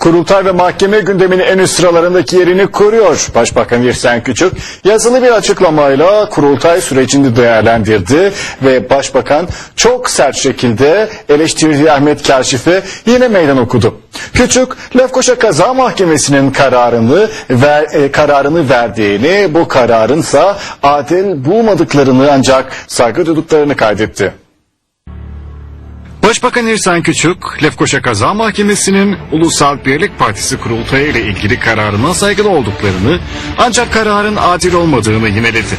Kurultay ve mahkeme gündeminin en üst sıralarındaki yerini koruyor. Başbakan İrsen Küçük yazılı bir açıklamayla kurultay sürecini değerlendirdi ve başbakan çok sert şekilde eleştirdiği Ahmet Kaşif'e yine meydan okudu. Küçük Lefkoşa Kaza Mahkemesi'nin kararını ver, e, kararını verdiğini, bu kararınsa adil bulmadıklarını ancak saygı duyduklarını kaydetti. Başbakan İrsen Küçük, Lefkoşa Kaza Mahkemesi'nin Ulusal Birlik Partisi kurultayı ile ilgili kararına saygılı olduklarını ancak kararın adil olmadığını yineledi.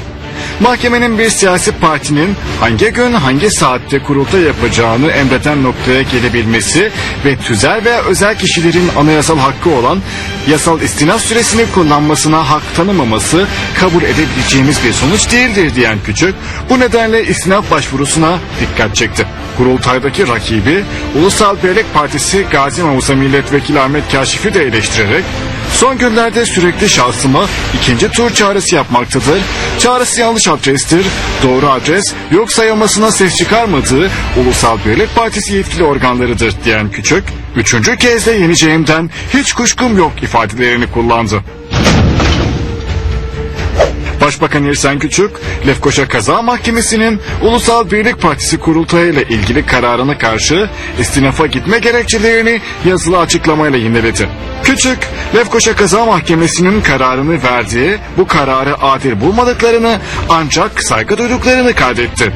Mahkemenin bir siyasi partinin hangi gün hangi saatte kurultay yapacağını emreden noktaya gelebilmesi ve tüzel veya özel kişilerin anayasal hakkı olan yasal istinaf süresini kullanmasına hak tanımaması kabul edebileceğimiz bir sonuç değildir diyen Küçük bu nedenle istinaf başvurusuna dikkat çekti. Kurultaydaki rakibi Ulusal Birlik Partisi Gazi Mamusa Milletvekili Ahmet Kaşif'i de eleştirerek son günlerde sürekli şahsıma ikinci tur çağrısı yapmaktadır. Çağrısı yanlış adrestir, doğru adres yok sayılmasına ses çıkarmadığı Ulusal Birlik Partisi yetkili organlarıdır diyen Küçük, üçüncü kez de yeneceğimden hiç kuşkum yok ifadelerini kullandı. Başbakan İrsen Küçük, Lefkoşa Kaza Mahkemesi'nin Ulusal Birlik Partisi kurultayı ile ilgili kararına karşı istinafa gitme gerekçelerini yazılı açıklamayla yineledi. Küçük, Lefkoşa Kaza Mahkemesi'nin kararını verdiği, bu kararı adil bulmadıklarını ancak saygı duyduklarını kaydetti.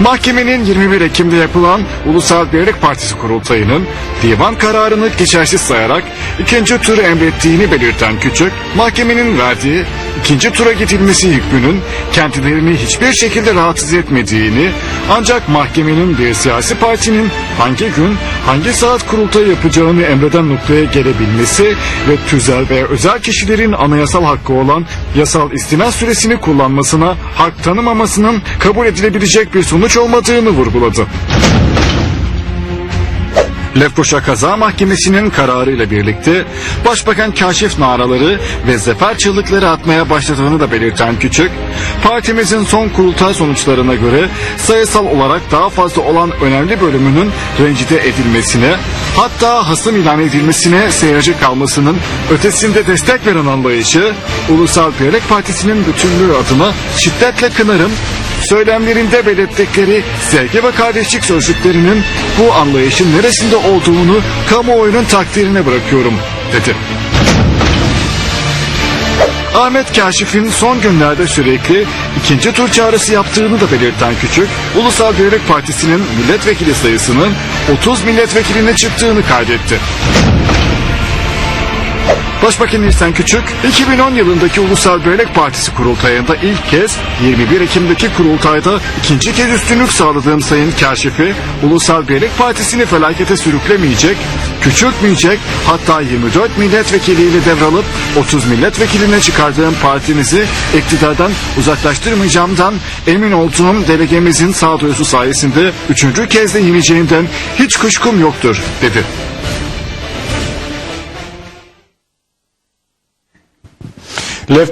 Mahkemenin 21 Ekim'de yapılan Ulusal Birlik Partisi kurultayının divan kararını geçersiz sayarak ikinci turu emrettiğini belirten Küçük, mahkemenin verdiği ikinci tura gidilmesi hükmünün kendilerini hiçbir şekilde rahatsız etmediğini ancak mahkemenin bir siyasi partinin hangi gün hangi saat kurultay yapacağını emreden noktaya gelebilmesi ve tüzel veya özel kişilerin anayasal hakkı olan yasal istinaf süresini kullanmasına hak tanımamasının kabul edilebilecek bir sonuç olmadığını vurguladı. Lefkoşa Kaza Mahkemesi'nin kararıyla birlikte Başbakan Kaşif naraları ve zafer çığlıkları atmaya başladığını da belirten Küçük, partimizin son kurultay sonuçlarına göre sayısal olarak daha fazla olan önemli bölümünün rencide edilmesine, hatta hasım ilan edilmesine seyirci kalmasının ötesinde destek veren anlayışı, Ulusal Birlik Partisi'nin bütünlüğü adına şiddetle kınarım, söylemlerinde belirttikleri sevgi ve kardeşlik sözcüklerinin bu anlayışın neresinde olduğunu kamuoyunun takdirine bırakıyorum dedi. Ahmet Kaşif'in son günlerde sürekli ikinci tur çağrısı yaptığını da belirten Küçük, Ulusal Birlik Partisi'nin milletvekili sayısının 30 milletvekiline çıktığını kaydetti. Başbakan İrsen Küçük, 2010 yılındaki Ulusal Birlik Partisi kurultayında ilk kez 21 Ekim'deki kurultayda ikinci kez üstünlük sağladığım Sayın Kaşif'i Ulusal Birlik Partisi'ni felakete sürüklemeyecek, küçültmeyecek, hatta 24 milletvekiliyle devralıp 30 milletvekiline çıkardığım partimizi iktidardan uzaklaştırmayacağımdan emin olduğum delegemizin sağduyusu sayesinde üçüncü kez de yeneceğimden hiç kuşkum yoktur dedi.